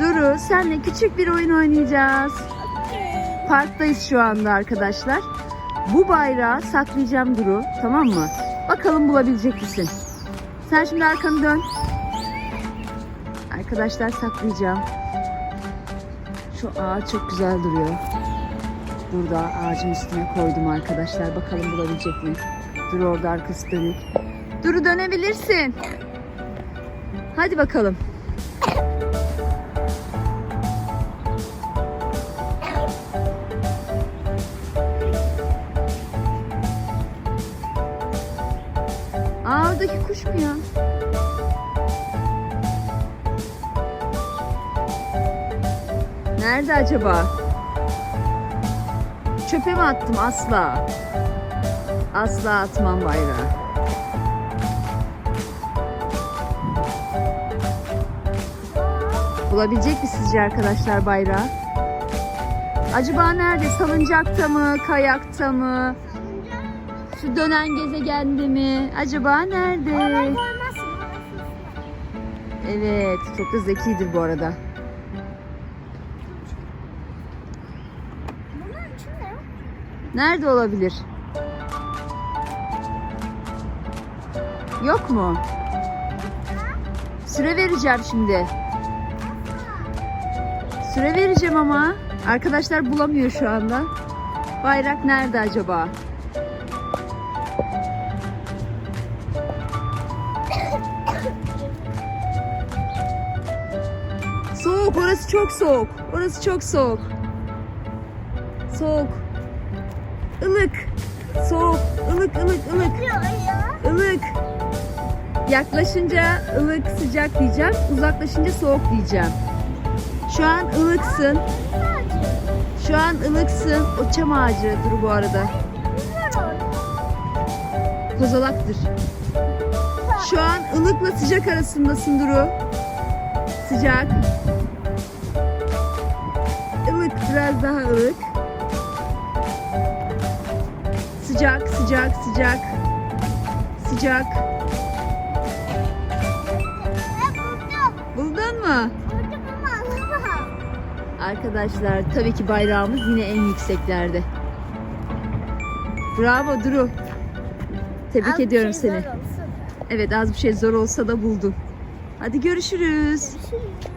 Duru senle küçük bir oyun oynayacağız. Parktayız şu anda arkadaşlar. Bu bayrağı saklayacağım Duru tamam mı? Bakalım bulabilecek misin? Sen şimdi arkanı dön. Arkadaşlar saklayacağım. Şu ağaç çok güzel duruyor. Burada ağacın üstüne koydum arkadaşlar. Bakalım bulabilecek mi? Dur orada arkası dönük. Duru dönebilirsin. Hadi bakalım. Aa oradaki kuş mu ya? Nerede acaba? Çöpe mi attım? Asla. Asla atmam bayrağı. Bulabilecek mi sizce arkadaşlar bayrağı? Acaba nerede? Salıncakta mı? Kayakta mı? Şu dönen gezegende mi? Acaba nerede? Evet, çok da zekidir bu arada. Nerede olabilir? Yok mu? Süre vereceğim şimdi. Süre vereceğim ama. Arkadaşlar bulamıyor şu anda. Bayrak nerede acaba? Soğuk, orası çok soğuk. Orası çok soğuk. Soğuk. Ilık. Soğuk. Ilık, ılık, ılık. Ilık. Yaklaşınca ılık, sıcak diyeceğim. Uzaklaşınca soğuk diyeceğim. Şu an ılıksın. Şu an ılıksın. O çam ağacı dur bu arada. Kozalaktır. Şu an ılıkla sıcak arasındasın Duru. Sıcak. Biraz daha ılık. Sıcak, sıcak, sıcak. Sıcak. Buldum? Buldun mu? Buldum ama. Arkadaşlar tabii ki bayrağımız yine en yükseklerde. Bravo Duru. Tebrik Az ediyorum şey seni. Evet az bir şey zor olsa da buldun. Hadi görüşürüz. Görüşürüz.